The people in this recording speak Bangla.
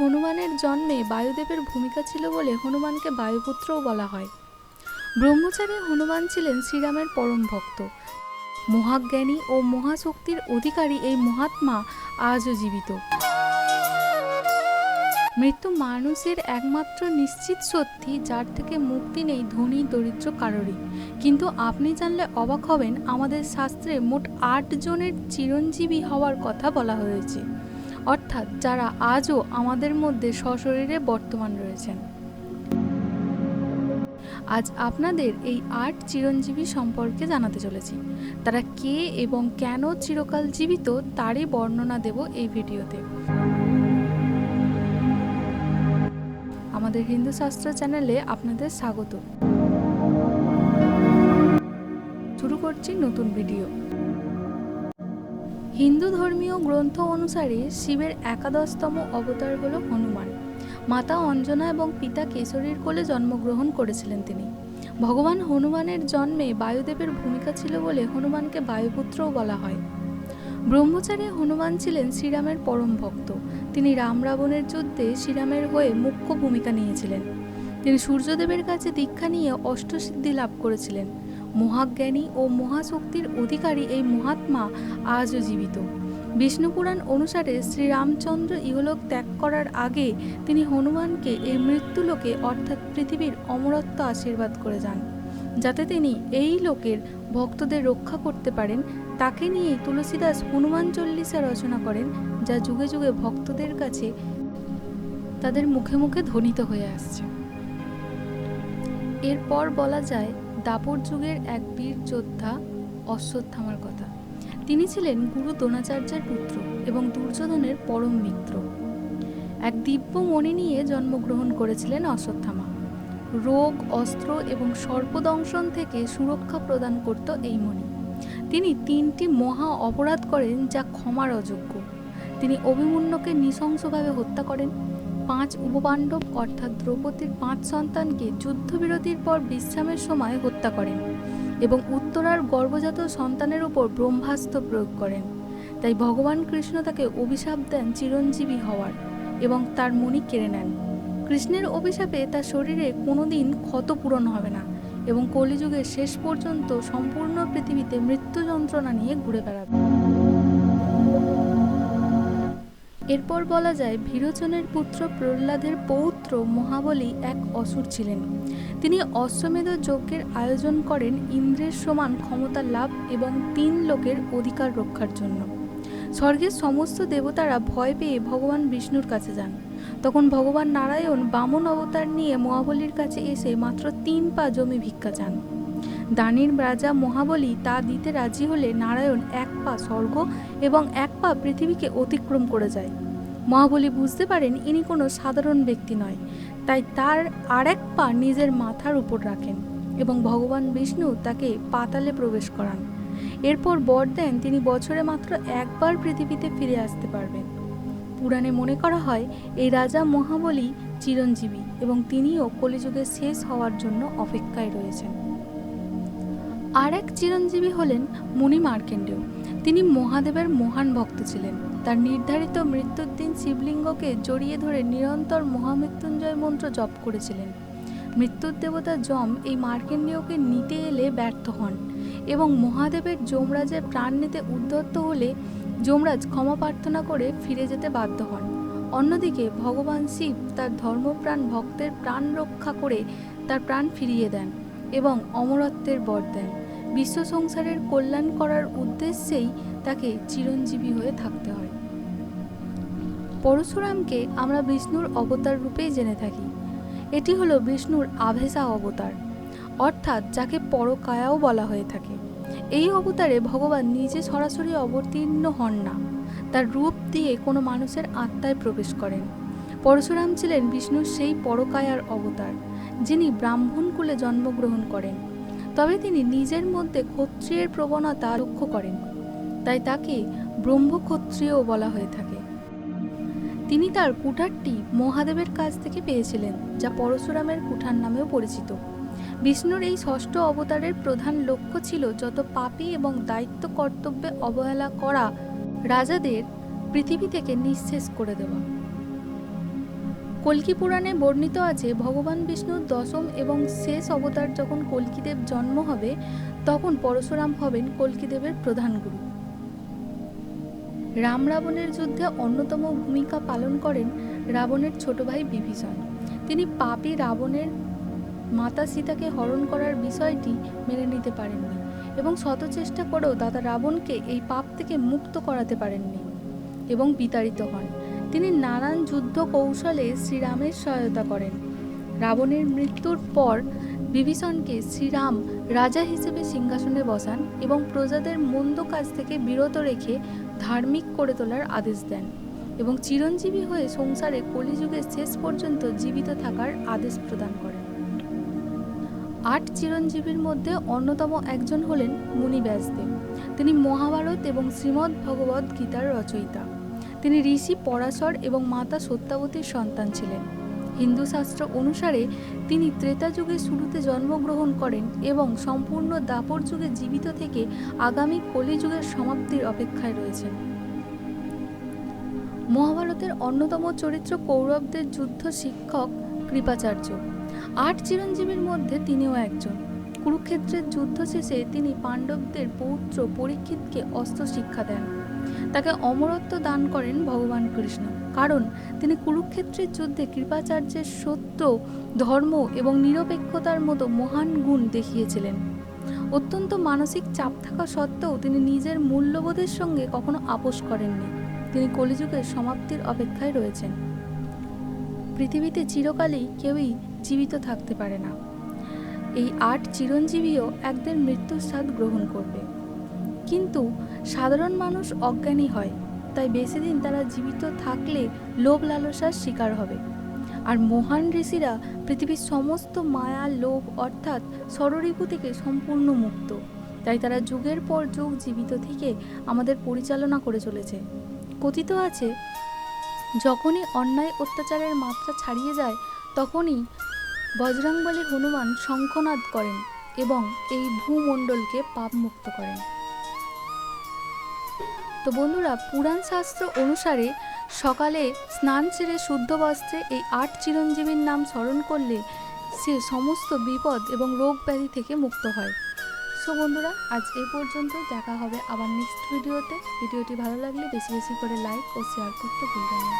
হনুমানের জন্মে বায়ুদেবের ভূমিকা ছিল বলে হনুমানকে বায়ুপুত্রও বলা হয়। ব্রহ্মচারী হনুমান ছিলেন শ্রীরামের পরম ভক্ত। মহাজ্ঞানী ও মহাশক্তির অধিকারী এই মহাত্মা আজও জীবিত। মৃত্যু মানুষের একমাত্র নিশ্চিত সত্যি, যার থেকে মুক্তি নেই ধনী, দরিদ্র কারোরই। কিন্তু আপনি জানলে অবাক হবেন, আমাদের শাস্ত্রে মোট আট জনের চিরঞ্জীবী হওয়ার কথা বলা হয়েছে। অর্থাৎ যারা আজও আমাদের মধ্যে সশরীরে বর্তমান রয়েছেন। আজ আপনাদের এই আট চিরঞ্জীবী সম্পর্কে জানাতে চলেছি। তারা কে এবং কেন চিরকাল জীবিত তারই বর্ণনা দেব এই ভিডিওতে। আমাদের হিন্দু শাস্ত্র চ্যানেলে আপনাদের স্বাগত। শুরু করছি নতুন ভিডিও। হিন্দু ধর্মীয় গ্রন্থ অনুসারে শিবের একাদশতম অবতার হল হনুমান। মাতা অঞ্জনা এবং পিতা কেশরীর কোলে জন্মগ্রহণ করেছিলেন তিনি। ভগবান হনুমানের জন্মে বায়ুদেবের ভূমিকা ছিল বলে হনুমানকে বায়ুপুত্রও বলা হয়। ব্রহ্মচারী হনুমান ছিলেন শ্রীরামের পরম ভক্ত। তিনি রাম রাবণের যুদ্ধে শ্রীরামের হয়ে মুখ্য ভূমিকা নিয়েছিলেন। তিনি সূর্যদেবের কাছে দীক্ষা নিয়ে অষ্টসিদ্ধি লাভ করেছিলেন। মহাজ্ঞানী ও মহাশক্তির অধিকারী এই মহাত্মা আজও জীবিত। বিষ্ণুপুরাণ অনুসারে শ্রীরামচন্দ্র ইহলোক ত্যাগ করার আগে তিনি হনুমানকে এই মৃত্যুলোকে অর্থাৎ পৃথিবীর অমরত্ব আশীর্বাদ করে যান। যাতে তিনি এই লোকের ভক্তদের রক্ষা করতে পারেন, তাকে নিয়ে তুলসীদাস হনুমান চল্লিশা রচনা করেন, যা যুগে যুগে ভক্তদের কাছে তাদের মুখে মুখে ধ্বনিত হয়ে আসছে। এরপর বলা যায় দাপর যুগের এক বীর যোদ্ধা অশ্বত্থামার কথা। তিনি ছিলেন গুরু দ্রোণাচার্যের পুত্র এবং দুর্যোধনের পরম মিত্র। এক দিব্য মণি নিয়ে জন্মগ্রহণ করেছিলেন অশ্বত্থামা। রোগ, অস্ত্র এবং সর্পদংশন থেকে সুরক্ষা প্রদান করত এই মণি। তিনি তিনটি মহা অপরাধ করেন যা ক্ষমার অযোগ্য। তিনি অভিমন্যুকে নৃশংসভাবে হত্যা করেন। পাঁচ উপপাণ্ডব, অর্থাৎ দ্রৌপদীর পাঁচ সন্তানকে যুদ্ধবিরতির পর বিশ্রামের সময় হত্যা করেন এবং উত্তরার গর্ভজাত সন্তানের উপর ব্রহ্মাস্ত্র প্রয়োগ করেন। তাই ভগবান কৃষ্ণ তাকে অভিশাপ দেন চিরঞ্জীবী হওয়ার এবং তার মণি কেড়ে নেন। কৃষ্ণের অভিশাপে তার শরীরে কোনোদিন ক্ষত পূরণ হবে না এবং কলিযুগের শেষ পর্যন্ত সম্পূর্ণ পৃথিবীতে মৃত্যু যন্ত্রণা নিয়ে ঘুরে বেড়াবে। এরপর বলা যায়, ভীরোচনের পুত্র প্রহ্লাদের পৌত্র মহাবলী এক অসুর ছিলেন। তিনি অশ্বমেধ যজ্ঞের আয়োজন করেন ইন্দ্রের সমান ক্ষমতা লাভ এবং তিন লোকের অধিকার রক্ষার জন্য। স্বর্গের সমস্ত দেবতারা ভয় পেয়ে ভগবান বিষ্ণুর কাছে যান। তখন ভগবান নারায়ণ বামন অবতার নিয়ে মহাবলীর কাছে এসে মাত্র তিন পা জমি ভিক্ষা চান। দানির রাজা মহাবলী তা দিতে রাজি হলে নারায়ণ এক পা স্বর্গ এবং এক পা পৃথিবীকে অতিক্রম করে যায়। মহাবলী বুঝতে পারেন ইনি কোনো সাধারণ ব্যক্তি নয়, তাই তার আর এক পা নিজের মাথার উপর রাখেন এবং ভগবান বিষ্ণু তাকে পাতালে প্রবেশ করান। এরপর বর দেন তিনি বছরে মাত্র একবার পৃথিবীতে ফিরে আসতে পারবেন। পুরাণে মনে করা হয়, এই রাজা মহাবলী চিরঞ্জীবী এবং তিনিও কলিযুগের শেষ হওয়ার জন্য অপেক্ষায় রয়েছেন। আর এক চিরঞ্জীবী হলেন মুনি মার্কেন্ডেয়। তিনি মহাদেবের মহান ভক্ত ছিলেন। তার নির্ধারিত মৃত্যুর দিন শিবলিঙ্গকে জড়িয়ে ধরে নিরন্তর মহামৃত্যুঞ্জয় মন্ত্র জপ করেছিলেন। মৃত্যুর দেবতা যম এই মার্কেন্ডেয়কে নিতে এলে ব্যর্থ হন এবং মহাদেবের যমরাজের প্রাণ নিতে উদ্যত হলে যমরাজ ক্ষমা প্রার্থনা করে ফিরে যেতে বাধ্য হন। অন্যদিকে ভগবান শিব তার ধর্মপ্রাণ ভক্তের প্রাণ রক্ষা করে তার প্রাণ ফিরিয়ে দেন এবং অমরত্বের বর দেন। বিশ্ব সংসারের কল্যাণ করার উদ্দেশ্যেই তাকে চিরঞ্জীবী হয়ে থাকতে হয়। পরশুরামকে আমরা বিষ্ণুর অবতার রূপেই জেনে থাকি। এটি হলো বিষ্ণুর আভেসা অবতার, অর্থাৎ যাকে পরকায়াও বলা হয়ে থাকে। এই অবতারে ভগবান নিজে সরাসরি অবতীর্ণ হন না, তার রূপ দিয়ে কোনো মানুষের আত্মায় প্রবেশ করেন। পরশুরাম ছিলেন বিষ্ণুর সেই পরকায়ার অবতার, যিনি ব্রাহ্মণ কুলে জন্মগ্রহণ করেন। তবে তিনি নিজের মধ্যে ক্ষত্রিয়ের প্রবণতা লক্ষ্য করেন। তাই তাকে ব্রহ্মক্ষত্রিয়ও বলা হয়ে থাকে। তিনি তার কুঠারটি মহাদেবের কাছ থেকে পেয়েছিলেন, যা পরশুরামের কুঠার নামেও পরিচিত। বিষ্ণুর এই ষষ্ঠ অবতারের প্রধান লক্ষ্য ছিল যত পাপী এবং দায়িত্ব কর্তব্যে অবহেলা করা রাজাদের পৃথিবী থেকে নিঃশেষ করে দেওয়া। কল্কি পুরাণে বর্ণিত আছে, ভগবান বিষ্ণুর দশম এবং শেষ অবতার যখন কল্কিদেব জন্ম হবে, তখন পরশুরাম হবেন কল্কিদেবের প্রধান গুরু। রাম রাবণের যুদ্ধে অন্যতম ভূমিকা পালন করেন রাবণের ছোট ভাই বিভীষণ। তিনি পাপী রাবণের মাতা সীতাকে হরণ করার বিষয়টি মেনে নিতে পারেননি এবং শত চেষ্টা করেও দাদা রাবণকে এই পাপ থেকে মুক্ত করাতে পারেননি এবং বিতাড়িত হন। তিনি নানান যুদ্ধ কৌশলে শ্রীরামের সহায়তা করেন। রাবণের মৃত্যুর পর বিভীষণকে শ্রীরাম রাজা হিসেবে সিংহাসনে বসান এবং প্রজাদের মন্দ কাজ থেকে বিরত রেখে ধার্মিক করে তোলার আদেশ দেন এবং চিরঞ্জীবী হয়ে সংসারে কলিযুগের শেষ পর্যন্ত জীবিত থাকার আদেশ প্রদান করেন। আট চিরঞ্জীবীর মধ্যে অন্যতম একজন হলেন মুনি ব্যাসদেব তিনি মহাভারত এবং শ্রীমদ্ ভগবদ গীতার রচয়িতা। তিনি ঋষি পরাশর এবং মাতা সত্যাবতীর সন্তান ছিলেন। হিন্দু শাস্ত্র অনুসারে তিনি ত্রেতা যুগের শুরুতে জন্মগ্রহণ করেন এবং সম্পূর্ণ দাপর যুগে জীবিত থেকে আগামী কলিযুগের সমাপ্তির অপেক্ষায় রয়েছেন। মহাভারতের অন্যতম চরিত্র কৌরবদের যুদ্ধ শিক্ষক কৃপাচার্য। আট চিরঞ্জীবীর মধ্যে তিনিও একজন। কুরুক্ষেত্রের যুদ্ধ শেষে তিনি পাণ্ডবদের পৌত্র পরীক্ষিতকে অস্ত্র শিক্ষা দেন। তাকে অমরত্ব দান করেন ভগবান কৃষ্ণ। কারণ তিনি কুরুক্ষেত্রের যুদ্ধে কৃপাচার্যের সত্য, ধর্ম এবং নিরপেক্ষতার মতো মহান গুণ দেখিয়েছিলেন। অত্যন্ত মানসিক চাপ থাকা সত্ত্বেও তিনি নিজের মূল্যবোধের সঙ্গে কখনো আপোষ করেননি। তিনি কলিযুগের সমাপ্তির অপেক্ষায় রয়েছেন। পৃথিবীতে চিরকালই কেউই জীবিত থাকতে পারে না। এই আট চিরঞ্জীবীও একদিন মৃত্যুর স্বাদ গ্রহণ করবে। কিন্তু সাধারণ মানুষ অজ্ঞানী হয়, তাই বেশি দিন তারা জীবিত থাকলে লোভ লালসার শিকার হবে। আর মহান ঋষিরা পৃথিবীর সমস্ত মায়া, লোভ অর্থাৎ ষড়রিপু থেকে সম্পূর্ণ মুক্ত। তাই তারা যুগের পর যুগ জীবিত থেকে আমাদের পরিচালনা করে চলেছে। কথিত আছে, যখনই অন্যায় অত্যাচারের মাত্রা ছাড়িয়ে যায়, তখনই বজরংবলী হনুমান শঙ্খনাদ করেন এবং এই ভূমণ্ডলকে পাপমুক্ত করেন। তো বন্ধুরা, পুরাণ শাস্ত্র অনুসারে সকালে স্নান সেরে শুদ্ধ বস্ত্রে এই আট চিরঞ্জীবীর নাম স্মরণ করলে সে সমস্ত বিপদ এবং রোগ ব্যাধি থেকে মুক্ত হয়। সো বন্ধুরা, আজ এ পর্যন্তই। দেখা হবে আবার নেক্সট ভিডিওতে ভিডিওটি ভালো লাগলে বেশি বেশি করে লাইক ও শেয়ার করতে ভুলবেন না।